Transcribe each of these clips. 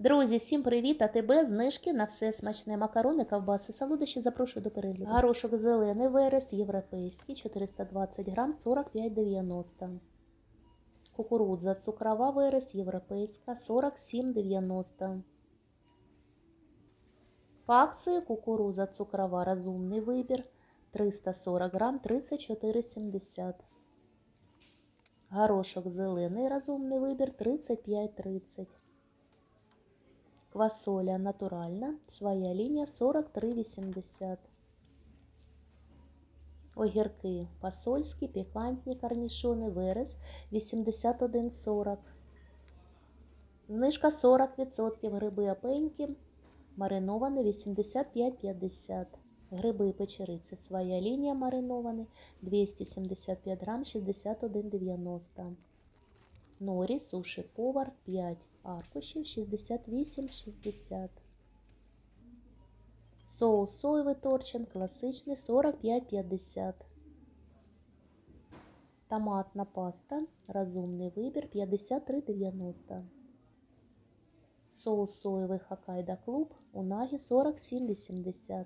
Друзі, всім привіт! А тебе знижки на все смачне макарони, ковбаси, солодощі. Запрошую до перегляду. Горошок зелений верес, європейський, 420 грам, 45,90. Кукурудза цукрова верес, європейська, 47,90. По акції кукуруза цукрова розумний вибір, 340 грам, 34,70. Горошок зелений розумний вибір, 35,30. Квасоля натуральна, своя лінія 43,80. Огірки посольські, пікантні корнішони, верес 81,40. Знижка 40%. Гриби опеньки мариновані 85,50. Гриби печериці своя лінія мариновані 275 грам 61,90. Норі, суші повар 5 аркушів 68,60. Соус соєвий торчин класичний 45,50. Томатна паста. Розумний вибір 53,90. Соус соєвий Хоккайдо Клуб унагі 47,80.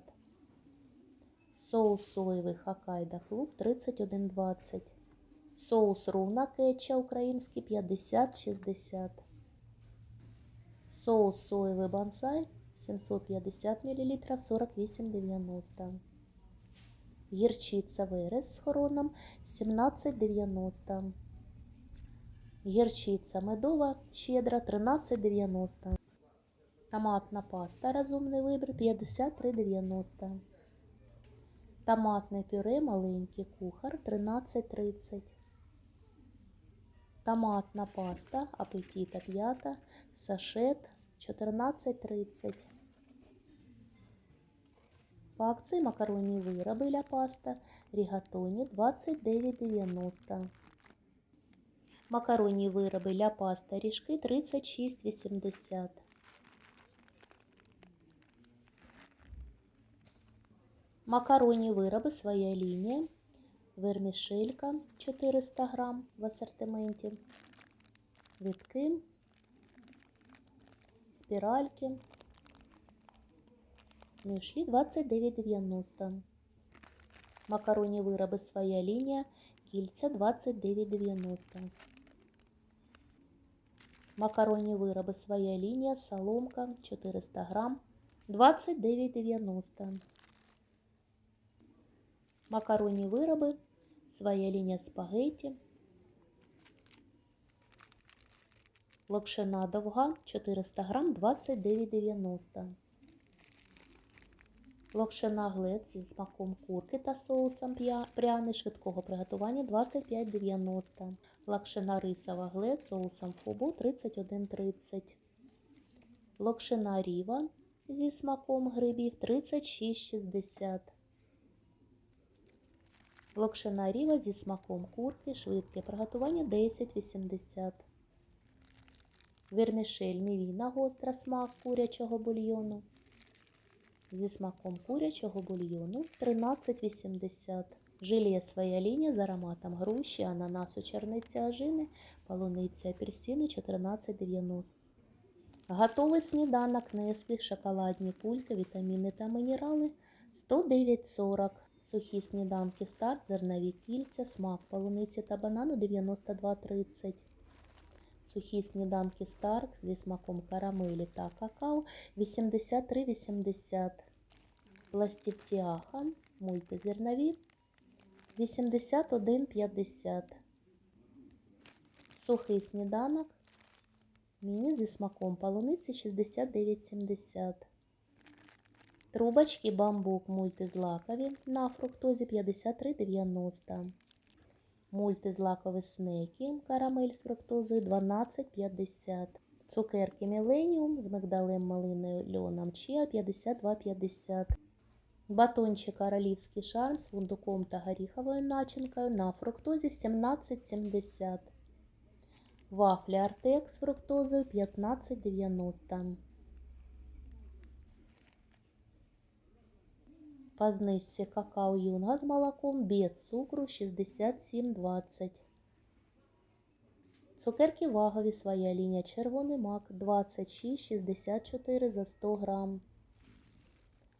Соус соєвий Хоккайдо Клуб 31,20. Соус руна кетча український 50-60. Соус соєвий бонсай 750 мл 48,90. Гірчиця верес з хороном 17,90. Гірчиця медова щедра 13,90. Томатна паста розумний вибір 53,90. Томатне пюре маленький кухар 13,30. Томатна паста апетита п'ята, сашет 14,30. По акції макаронні вироби ля паста рігатоні 29,90. Макаронні вироби ля паста ріжки 36,80. Макаронні вироби своя лінія. Вермішелька 400 грам в асортименті. Витки, спіральки. Мюшлі 29,90. Макаронні вироби своя лінія. Кільця 29,90. Макаронні вироби своя лінія. Соломка 400 грам 29,90. Макаронні вироби, своя лінія спагетті, локшина довга 400 грам 29,90. Локшина глет зі смаком курки та соусом пряний швидкого приготування 25,90. Локшина рисова глет з соусом фубу 31,30. Локшина ріва зі смаком грибів 36,60. Локшина ріва зі смаком курки, швидке приготування 10,80. Вермішель мівіна гостра смак курячого бульйону. Зі смаком курячого бульйону 13,80. Желе своя лінія з ароматом груші, ананасу, черниці, ажини, полуниці, апельсини 14,90. Готовий сніданок Несві, шоколадні кульки, вітаміни та мінерали 109,40. Сухі сніданки старт, зернові кільця, смак полуниці та банану 92,30. Сухі сніданки старт зі смаком карамелі та какао 83,80. Пластівці аха, мультизернові 81,50. Сухий сніданок міні зі смаком полуниці 69,70. Трубочки бамбук мультизлакові на фруктозі 53,90. Мультизлакові снеки карамель з фруктозою 12,50. Цукерки Міленіум з мигдалем малиною льоном чиа 52,50. Батончик королівський шарм з фундуком та горіховою начинкою на фруктозі 17,70. Вафлі Артек з фруктозою 15,90. По знижці какао юнга з молоком без цукру 67,20. Цукерки вагові, своя лінія червоний мак 26,64 за 100 грам.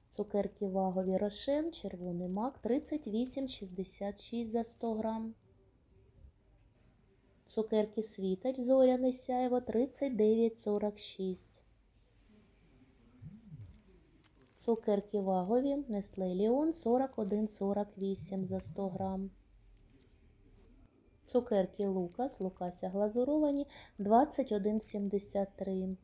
Цукерки вагові рошен, червоний мак 38,66 за 100 грам. Цукерки світоч, зоряне сяйво 39,46. Цукерки вагові, Nestlé Leon 41,48 за 100 грам. Цукерки Лукас, Лукася глазуровані 21,73.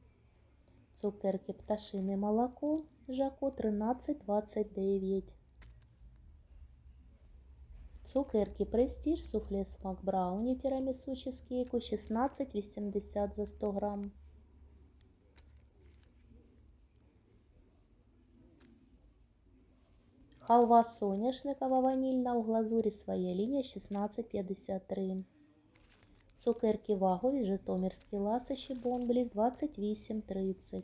Цукерки пташине молоко, Жако 13,29. Цукерки Престиж, суфле смак брауні, тірамісу чизкейку 16,80 за 100 грам. Халва соняшникова ванільна у глазурі своя лінія 16,53. Цукерки вагові, житомирські ласощі бомбліс 28,30.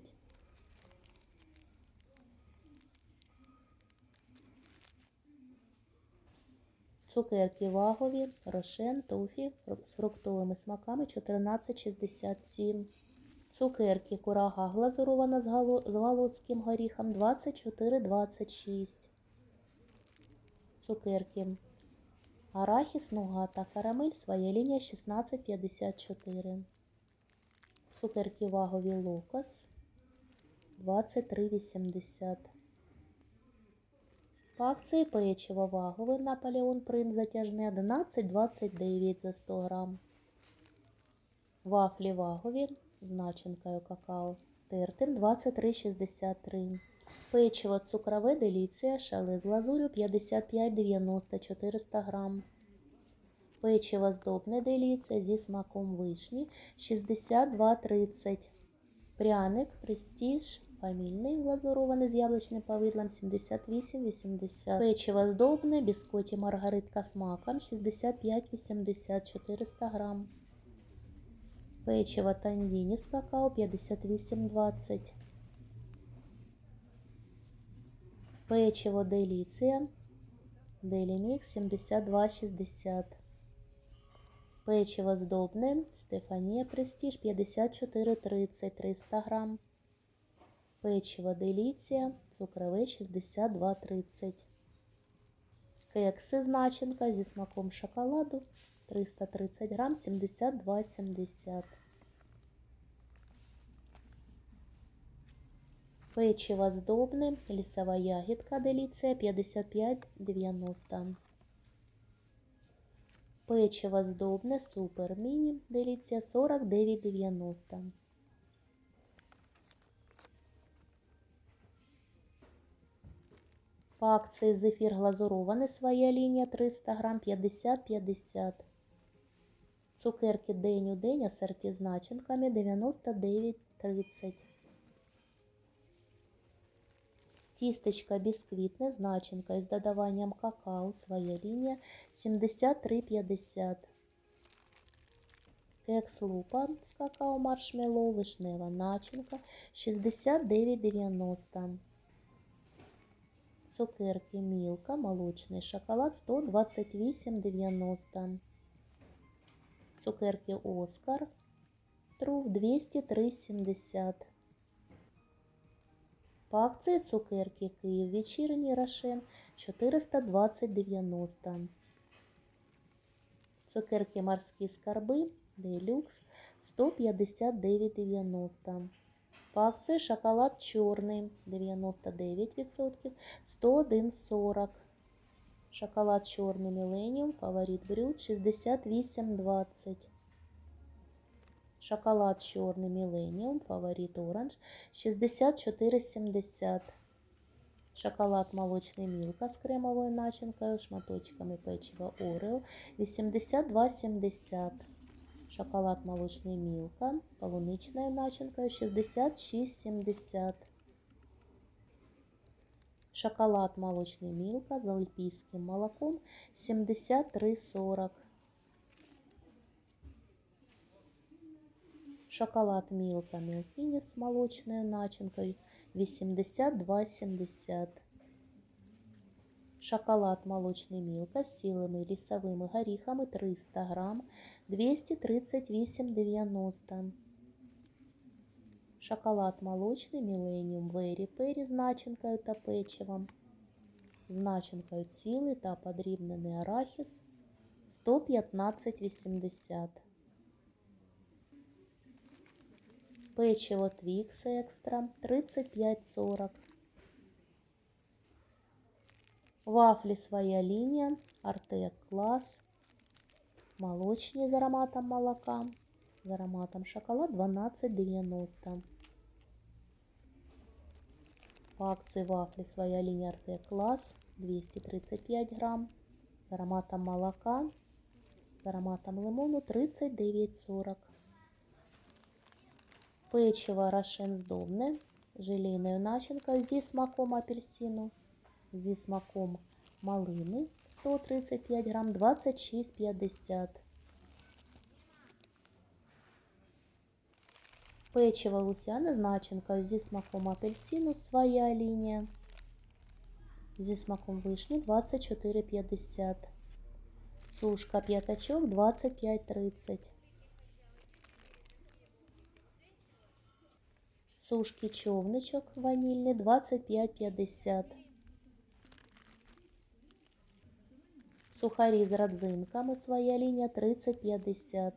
Цукерки вагові, рошен, тофі з фруктовими смаками 14,67. Цукерки курага глазурована з галузьким горіхом 24,26. Цукерки арахіс, нуга та карамель, своя лінія 16,54. Цукерки вагові локос 23,80. По акції печиво вагове Наполеон Принт затяжне 11,29 за 100 грам. Вафлі вагові з начинкою какао Тертин 23,63. Печиво цукрове деліція шале з лазурю 55,90 400 грам. Печиво здобне деліція зі смаком вишні 62,30. Пряник престиж фамільний глазурований з яблучним повидлом 78,80. Печиво здобне біскоті маргаритка з маком 65,80 400 грам. Печиво тандіні з какао 58,20. Печиво Деліція, Делімікс 72,60. Печиво здобне, Стефанія Престіж 54,30 300 грам. Печиво Деліція, цукрове 62,30. Кекси з начинка зі смаком шоколаду 330 грам 72,70. Печиво здобне, лісова ягідка деліція 55,90. Печиво здобне, супер міні деліція 49,90. По акції зефір глазурований своя лінія 300 грам 50-50. Цукерки день у день асорті з начинками 99,30. Тістечка бісквітне з начинкою з додаванням какао, своя лінія 73,50. Кекс лупа з какао маршмеллоу, вишнева начинка 69,90. Цукерки Мілка, молочний шоколад 128,90. Цукерки Оскар, труф 203,70. По акції цукерки Київ вечірній Рошен 420,90. Цукерки морські скарби Делюкс 159,90. По акції шоколад чорний 99%, 101,40. Шоколад чорний Millennium, фаворит брют 68,20. Шоколад чорний Millennium, фаворит оранж 64,70. Шоколад молочний Мілка з кремовою начинкою, шматочками печива Орео 82,70. Шоколад молочный Милка, полуничная начинка 66,70. Шоколад молочный Милка с альпийским молоком 73,40. Шоколад Милка Милкини с молочной начинкой 82,70. Шоколад молочный Милка с силами лісовими горіхами 300 грам 238,90. Шоколад молочний Millennium Very Peri з начинкою та печивом. З начинкою цілий та подрібнений арахіс 115,80. Печиво Твікс Екстра 35,40. Вафлі своя лінія, Артек клас, молочні з ароматом молока, з ароматом шоколад 12,90. По акції вафлі своя лінія Артек клас 235 грам, з ароматом молока, з ароматом лимону 39,40. Печиво Рошен здобне, желейною начинкою зі смаком апельсину зі смаком малини 135 грам 26,50. Печиво лусяне з начинкою зі смаком апельсину своя лінія. Зі смаком вишні 24,50. Сушка п'ятачок 25,30. Сушки човничок ванільний 25,50. Сухарі з родзинками своя лінія 30,50.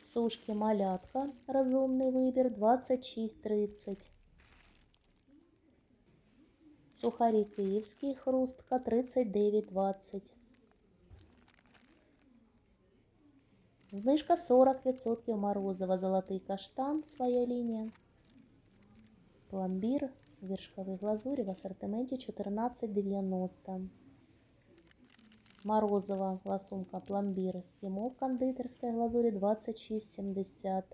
Сушки малятка розумний вибір 26,30. Сухарі київський хрустка 39,20. Знижка 40% морозива золотий каштан своя лінія. Пломбір вершковой глазури в ассортименте 14,90. Морозова ласунка пломбир эскимо в кондитерской глазури 26,70.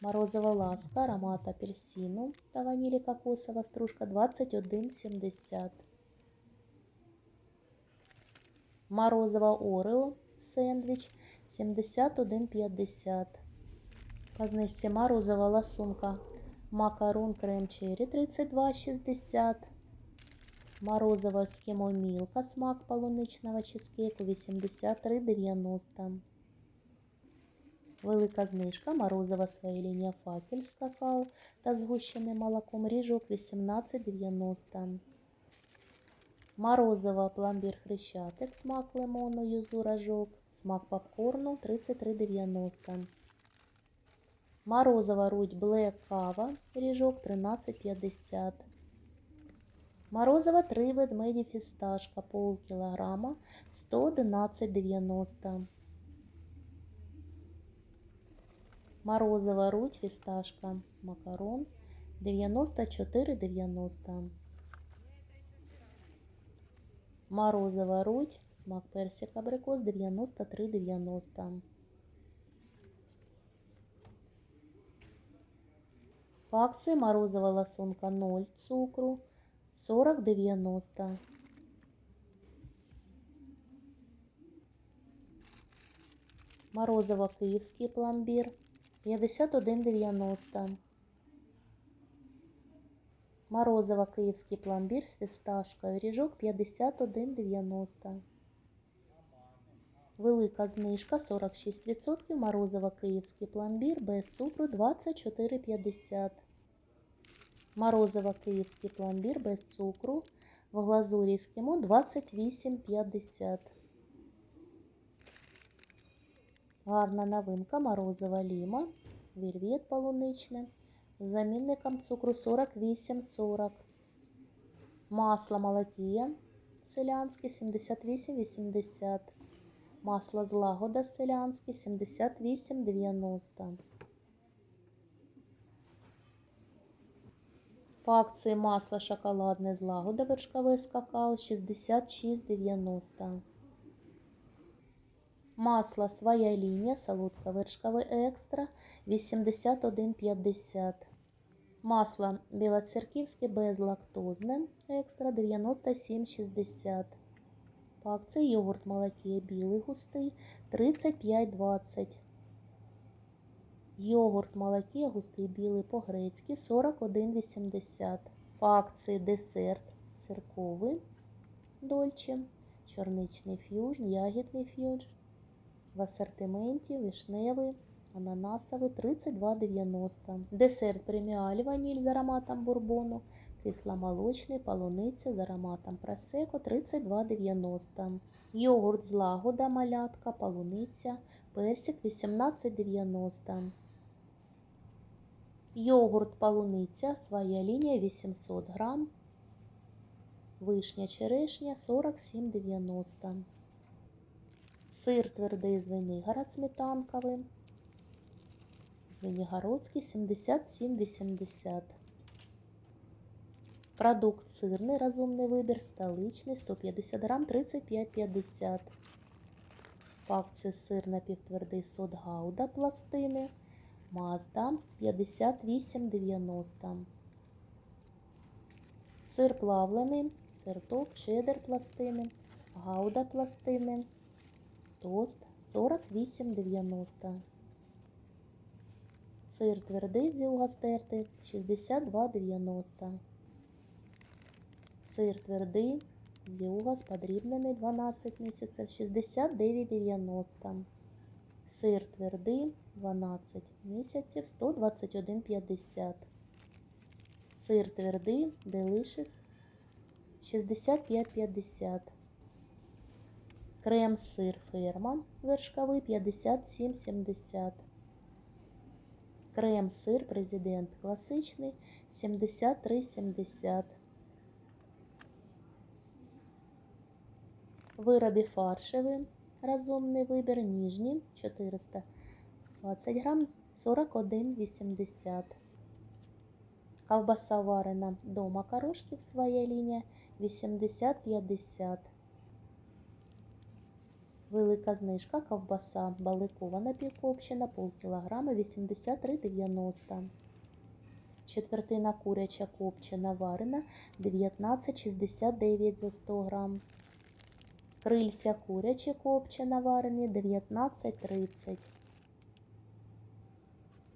Морозова ласка аромат апельсину та ванили кокосова стружка 21,70. Морозова орео сэндвич 71,50. По знижці морозова ласунка Макарон крем черри 32,60. Морозова Мілка смак полуничного чизкейку 83,90. Велика знижка морозова своя лінія факель з та згущеним молоком ріжок 18,90. Морозова пломбір хрещатик смак лимону юзу рожок, смак попкорну 33,90. Морозова руть Блек Кава, ріжок 13,50. Морозова 3 ведмеді фісташка пол кілограма 111,90. Морозова руть фісташка макарон 94,90. Морозова руть смак персик абрикос 93,90. По акции морозова лосунка 0 цукру 40,90. Морозова київський пломбір 51,90. Морозова київський пломбір з фісташкою ріжок 51,90. Велика знижка 46%. Морозова київський пломбір без цукру 24,50. Морозова київський пломбір без цукру в глазурі ескімо 28,50. Гарна новинка морозова ліма, вельвет полуничне замінником цукру 48,40. Масло молокія селянське 78,80. Масло злагода селянське 78,90. По акції масло шоколадне злагода вершкове з какао 66,90. Масло своя лінія солодка вершкове екстра 81,50. Масло білоцерківське безлактозне екстра 97,60. По акції йогурт молоке білий густий 35,20. Йогурт молоке густий білий по-грецьки 41,80. По акції десерт сирковий дольче, чорничний ф'южн, ягідний ф'южн. В асортименті вишневий, ананасовий 32,90. Десерт преміаль ваніль з ароматом бурбону, кисломолочний, полуниця з ароматом просеко 32,90. Йогурт з лагода малятка, полуниця, персик 18,90. Йогурт полуниця, своя лінія 800 грам. Вишня черешня 47,90. Сир твердий Звенигора сметанковий. Звенигородський 77,80. Продукт сирний, розумний вибір, столичний 150 грам 35,50. В сир напівтвердий сот гауда пластини. Маздам 58,90. Сир плавлений, сир топ, чеддер пластини, гауда пластини, тост 48,90. Сир твердий зілга стертий 62,90. Сир твердий зілга подрібнений 12 місяців 69,90. Сир твердий 12 місяців 121,50. Сир твердий Delicious 65,50. Крем-сир ферма вершковий 57,70. Крем-сир президент класичний 73,70. Вироби фаршеві розумний вибір ніжні 420 грам 41,80. Ковбаса варена дома корошків своя лінія 80-50. Велика знижка ковбаса баликована півкопчена пол кілограма 83,90. Четвертина куряча копчена варена 19,69 за 100 грам. Крильця курячі копчена варені 19,30.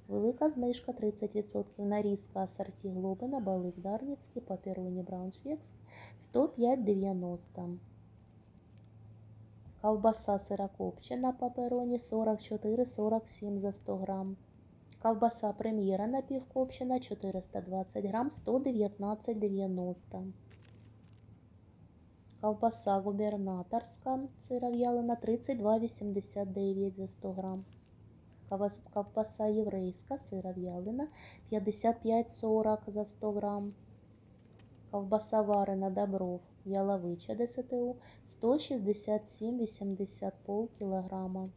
Велика знижка 30%. Нарізка асорті Глобина, Балик Дарницький, Папероні Брауншвекс 105,90. Ковбаса сирокопчена папероні 44,47 за 100 грам. Ковбаса прем'єра напівкопчена 420 грам 119,90. Ковбаса губернаторська сиров'ялина 32,89 за 100 грам. Ковбас- Ковбаса єврейська сиров'ялина 55,40 за 100 грам. Ковбаса варена Добров яловича ДСТУ 167,80 полкілограма.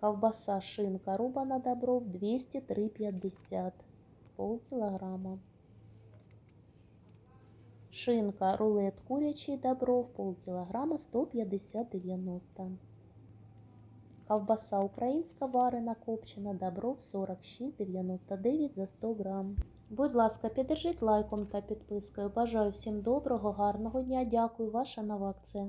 Ковбаса шинка рубана Добров 203,50 пол кілограма. Шинка рулет курячий Добров пол кілограма 150,90. Ковбаса українська варена копчена Добров 46,99 за 100 грам. Будь ласка, піддержіть лайком та підпискою. Бажаю всім доброго, гарного дня. Дякую, ваша нова акція.